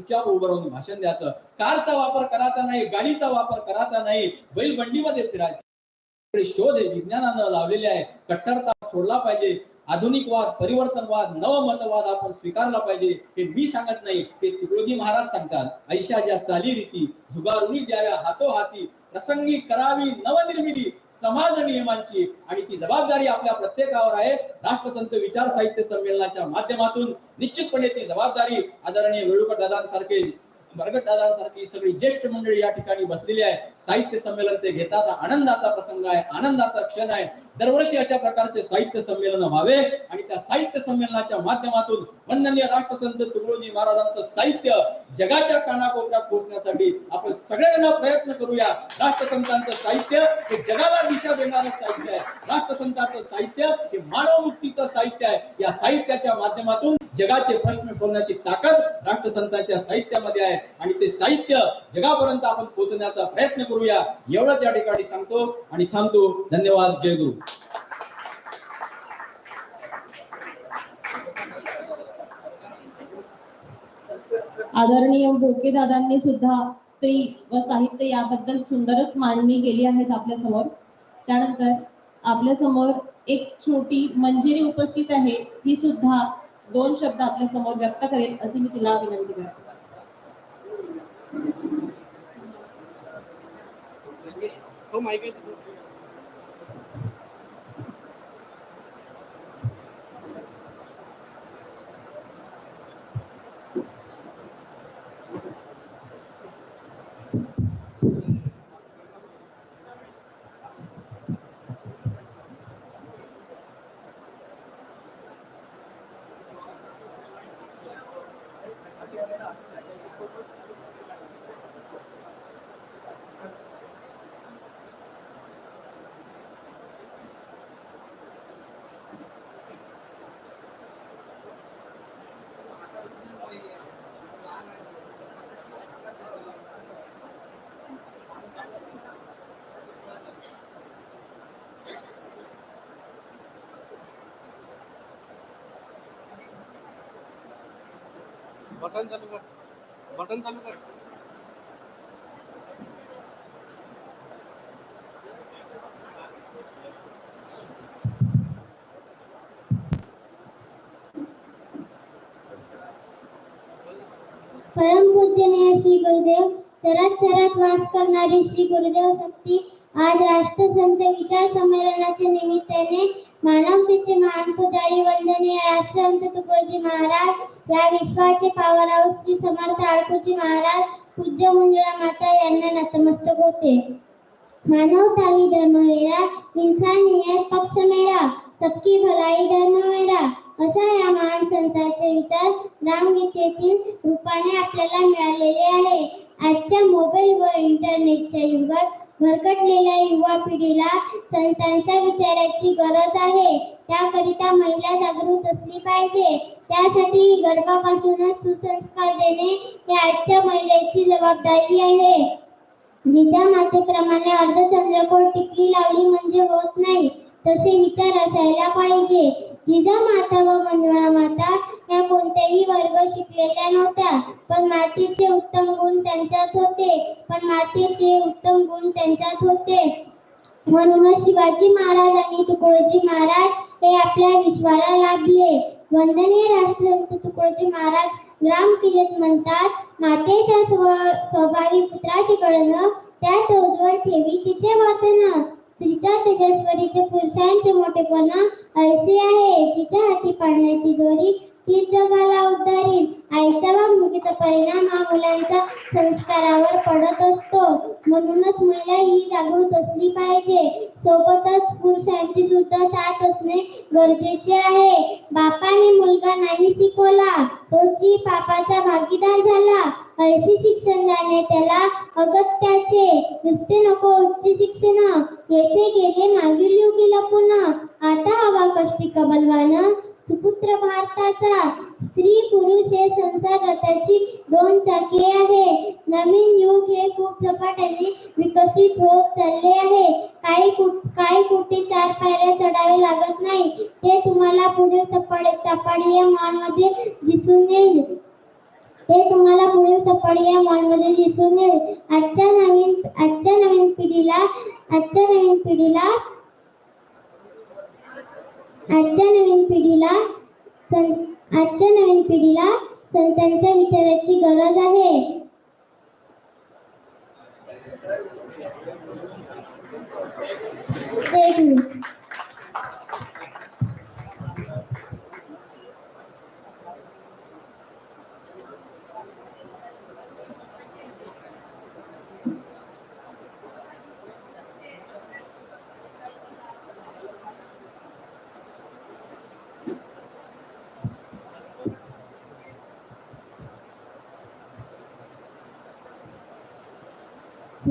चुपचाप उभं राहून भाषण द्यायचं. कारचा वापर करायचा नाही गाडीचा वापर करायचा नाही बैलबंडीमध्ये फिरायचं. शोध विज्ञानानं लावलेले आहे. कट्टरता सोडला पाहिजे. आधुनिकवाद परिवर्तनवाद नवमतवाद आपण स्वीकारला पाहिजे हे मी सांगत नाही. हे तुकडोजी महाराज सांगतात. ऐशा ज्या चालीरीती झुगारुनी द्याव्या हातोहाती प्रसंगी करावी नवनिर्मिती समाज नियमांची. आणि ती जबाबदारी आपल्या प्रत्येकावर आहे. राष्ट्रसंत विचार साहित्य संमेलनाच्या माध्यमातून निश्चितपणे ती जबाबदारी आदरणीय वेळुकर दादांसारखे बरगट दादांसारखी सगळी ज्येष्ठ मंडळी या ठिकाणी बसलेली आहे. साहित्य संमेलन ते घेताचा आनंदाचा प्रसंग आहे. आनंदाचा क्षण आहे. दरवर्षी अशा प्रकारचे साहित्य संमेलन व्हावे आणि त्या साहित्य संमेलनाच्या माध्यमातून वंदनीय राष्ट्रसंत तुकडोजी महाराजांचं साहित्य जगाच्या कानाकोपऱ्यात पोहोचण्यासाठी आपण सगळ्यांना प्रयत्न करूया. राष्ट्रसंतांचं साहित्य हे जगाला दिशा देणारं साहित्य आहे. राष्ट्रसंतांचं साहित्य हे मानवमुक्तीचं साहित्य आहे. या साहित्याच्या माध्यमातून जगाचे प्रश्न सोडण्याची ताकद राष्ट्रसंतांच्या साहित्यामध्ये आहे. आणि ते साहित्य जगापर्यंत आपण पोहोचण्याचा प्रयत्न करूया. एवढंच या ठिकाणी सांगतो आणि थांबतो. धन्यवाद. जय आदरणीय भोके दादांनी सुद्धा स्त्री व साहित्य याबद्दल सुंदरच मांडणी केली आहेत आपल्यासमोर. त्यानंतर आपल्यासमोर एक छोटी मंजिरी उपस्थित आहे ती सुद्धा दोन शब्द आपल्यासमोर व्यक्त करेल असे मी तिला विनंती करते. हो, बटन चालू कर. बटन चालू कर. परमपूजनीय श्री गुरुदेव चरात चरात वास करणारी श्री गुरुदेव शक्ती आज राष्ट्रसंत विचार संमेलनाच्या निमित्ताने मानवतेचे महान पुजारी व राष्ट्रसंत तुकडोजी महाराज या विश्वाचे पावराव श्री समर्थ आळकुजी महाराज पूज्य मुंजळा माता यांना नतमस्तक होते. मानवता ही धर्म मेरा इंसानियत पक्ष मेरा सबकी भलाई धर्म मेरा अशा या महान संतांचे विचार रामगीतेतील रूपाने आपल्याला मिळालेले आहे. आजच्या मोबाईल व इंटरनेटच्या युगात भरकटलेल्या युवा पिढीला संतांच्या विचाराची गरज आहे. त्याकरिता महिला जागृत असली पाहिजे. त्यासाठी गर्भापासूनच सुसंस्कार देणे हे आजच्या महिलेची जबाबदारी आहे. जिच्या मातेप्रमाणे अर्धचंद्रकोर टिकली लावली म्हणजे होत नाही तसे विचार असायला पाहिजे. जिजा माता व मंजुळा माता या कोणत्याही वर्ग शिकलेल्या नव्हत्या. पण मातीचे उत्तम गुण त्यांच्यात होते. पण मातीचे उत्तम गुण त्यांच्यात होते. म्हणूनच शिवाजी महाराज आणि तुकडोजी महाराज हे आपल्या विश्वाला लाभले. वंदनीय राष्ट्रसंत तुकडोजी महाराज ग्राम ग्रामकिरीत म्हणतात मातेच्या स्व- स्वाभाविक पुत्राची गणना त्यात उज्ज्वल ठेवी तिचे वाचन. स्त्रीच्या तेजस्वरीचे पुरुषांचे मोठेपणा ऐसे आहे. तिच्या हाती पाडण्याची दोरी तीच जगाला उद्धारी आईचा वागणुकीचा परिणाम हा मुलांच्या संस्कारावर पडत असतो. म्हणूनच महिला ही जागृत असली पाहिजे. सोबतच पुरुषांची सुद्धा साथ असणे गरजेचे आहे. बापाने मुलगा नाही शिकवला तो जी पापाचा भागीदार झाला. ऐसी शिक्षण जाणे त्याला अगत्याचे. नुसते नको उच्च शिक्षण. येथे गेले मागील युगी पुन्हा. आता हवा कष्टी कबलवान सुपुत्र भारताचा. स्त्री पुरुष हे संसार रथाची दोन चाकी आहे. नवीन युग हे खूप झपाट्याने विकसित होत चालले आहे. काही काही कुठे चार पायऱ्या चढावे लागत नाही. ते तुम्हाला पुढे चपाडे चपाडी या दिसून येईल. ते तुम्हाला पुढील कपाडी या मॉलमध्ये दिसून येईल आजच्या नवीन आजच्या नवीन पिढीला आजच्या नवीन पिढीला आजच्या नवीन पिढीला सं आजच्या नवीन पिढीला संतांच्या विचाराची गरज आहे Thank you.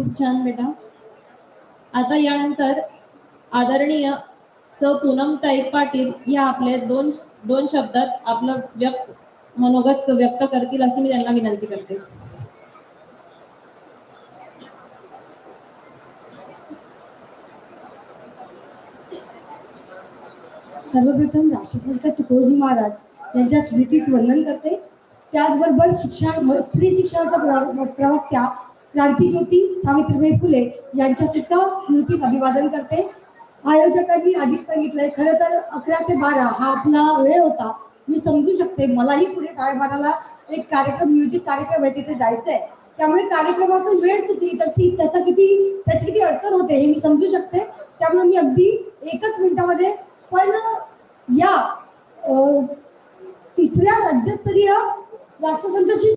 खूप छान बेटा. आता यानंतर आदरणीय स पूनमताई पाटील या आपले दोन दोन शब्दात आपलं व्यक्त मनोगत व्यक्त करतील अशी मी त्यांना विनंती करते. सर्वप्रथम राष्ट्रसंत तुकडोजी महाराज यांच्या स्मृतीस वंदन करते. त्याचबरोबर शिक्षण स्त्री शिक्षणाचा प्रवक्त्या क्रांतीज्योती सावित्रीबाई फुले यांच्या सुद्धा स्मृतीस अभिवादन करते. आयोजकांनी आधीच सांगितलंय खरं तर अकरा ते बारा हा आपला वेळ होता. मी समजू शकते मलाही पुढे साडेबाराला एक कार्यक्रम म्युझिक कार्यक्रम आहे तिथे जायचंय. त्यामुळे कार्यक्रमाचा वेळ चुकली तर ती त्याचा किती त्याची किती अडचण होते हे मी समजू शकते. त्यामुळे मी अगदी एकच मिनिटामध्ये पण या तिसऱ्या राज्यस्तरीय राष्ट्रसंतशी